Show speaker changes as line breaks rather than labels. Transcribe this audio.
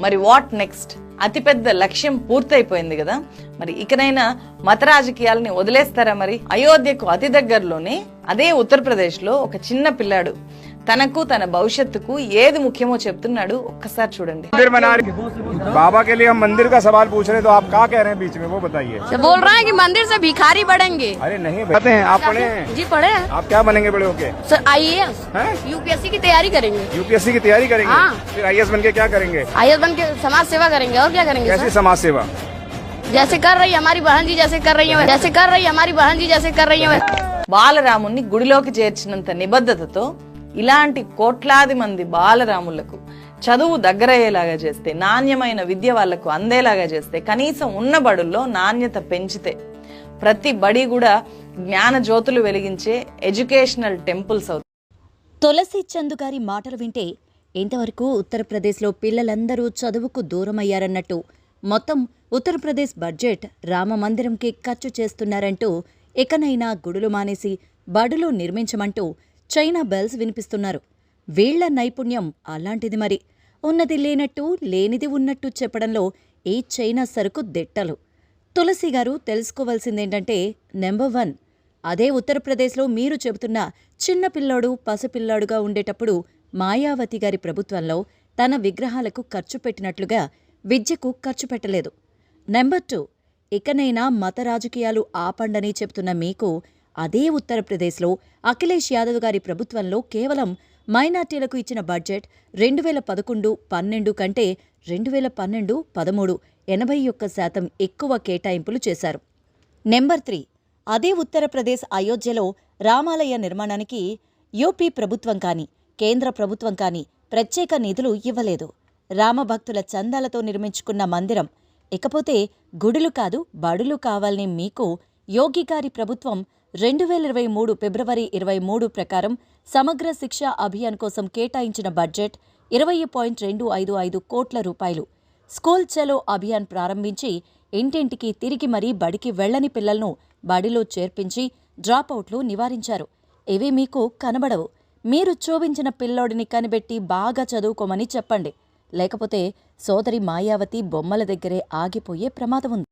మరి what next అతిపెద్ద లక్ష్యం పూర్తయిపోయింది కదా. మరి ఇకనైనా మత రాజకీయాలని వదిలేస్తారా మరి? అయోధ్యకు అతి దగ్గరలోనే అదే ఉత్తరప్రదేశ్లో ఒక చిన్న పిల్లాడు. తనకు తన భవిష్యత్తుకు ఏది ముఖ్యమో చెప్తున్నాడు ఒక్కసారి చూడండి
मंदिर बना रही बाबा के लिए हम मंदिर का सवाल पूछ रहे हैं तो आप क्या कह रहे हैं बीच में वो बताइए
तो बोल रहे हैं कि मंदिर से भिखारी बढ़ेंगे
अरे नहीं बताते हैं आप पढ़े हैं
जी पढ़े हैं
आप क्या बनेंगे बड़े होके
सर आई
हैं
यूपीएससी की तैयारी करेंगे
यूपीएससी की तैयारी करेंगे
हाँ।
फिर आई बन के क्या करेंगे
आई बन के समाज सेवा करेंगे और क्या करेंगे
कैसी
सर
समाज सेवा
जैसे कर रही है हमारी बहन जी जैसे कर रही है जैसे कर रही है हमारी बहन जी जैसे कर रही है
బాలరాముణ్ణి గుడిలోకి చేర్చినంత నిబద్ధతతో ఇలాంటి కోట్లాది మంది బాలరాములకు చదువు దగ్గరయ్యేలాగా చేస్తే నాణ్యమైన విద్య వాళ్ళకు అందేలాగా చేస్తే కనీసం ఉన్న బడుల్లో నాణ్యత పెంచితే ప్రతి బడి కూడా జ్ఞాన జ్యోతులు వెలిగించే ఎడ్యుకేషనల్ టెంపుల్స్ అవుతాయి.
తులసి చందు గారి మాటలు వింటే ఇంతవరకు ఉత్తరప్రదేశ్లో పిల్లలందరూ చదువుకు దూరమయ్యారన్నట్టు మొత్తం ఉత్తరప్రదేశ్ బడ్జెట్ రామ మందిరంకి ఖర్చు చేస్తున్నారంటూ ఇకనైనా గుడులు మానేసి బడులు నిర్మించమంటూ చైనా బెల్స్ వినిపిస్తున్నారు. వీళ్ళ నైపుణ్యం అలాంటిది మరి. ఉన్నది లేనట్టు లేనిది ఉన్నట్టు చెప్పడంలో ఈ చైనా సరుకు దిట్టలు? తులసి గారు తెలుసుకోవాల్సిందేంటంటే నెంబర్ వన్ అదే ఉత్తరప్రదేశ్లో మీరు చెబుతున్న చిన్న పిల్లోడు పసిపిల్లాడుగా ఉండేటప్పుడు మాయావతి గారి ప్రభుత్వంలో తన విగ్రహాలకు ఖర్చు పెట్టినట్లుగా విద్యకు ఖర్చు పెట్టలేదు. నెంబర్ టూ ఇకనైనా మత రాజకీయాలు ఆపండని చెప్తున్న మీకు అదే ఉత్తరప్రదేశ్లో అఖిలేష్ యాదవ్ గారి ప్రభుత్వంలో కేవలం మైనార్టీలకు ఇచ్చిన బడ్జెట్ రెండు వేల పదకొండు పన్నెండు కంటే రెండు వేల పన్నెండు పదమూడు ఎనభై ఒక్క శాతం ఎక్కువ కేటాయింపులు చేశారు. నెంబర్ త్రీ అదే ఉత్తరప్రదేశ్ అయోధ్యలో రామాలయ నిర్మాణానికి యూపీ ప్రభుత్వం కానీ కేంద్ర ప్రభుత్వం కానీ ప్రత్యేక నిధులు ఇవ్వలేదు. రామభక్తుల చందాలతో నిర్మించుకున్న మందిరం ఇకపోతే గుడులు కాదు బడులు కావాలని మీకు యోగి గారి ప్రభుత్వం రెండు వేల ఇరవై మూడు ఫిబ్రవరి ఇరవై మూడు ప్రకారం సమగ్ర శిక్ష అభియాన్ కోసం కేటాయించిన బడ్జెట్ ఇరవై పాయింట్ రెండు ఐదు ఐదు కోట్ల రూపాయలు. స్కూల్ చలో అభియాన్ ప్రారంభించి ఇంటింటికి తిరిగి మరీ బడికి వెళ్ళని పిల్లలను బడిలో చేర్పించి డ్రాపౌట్లు నివారించారు. ఇవి మీకు కనబడవు. మీరు చూపించిన పిల్లోడిని కనిపెట్టి బాగా చదువుకోమని చెప్పండి. లేకపోతే సోదరి మాయావతి బొమ్మల దగ్గరే ఆగిపోయే ప్రమాదం ఉంది.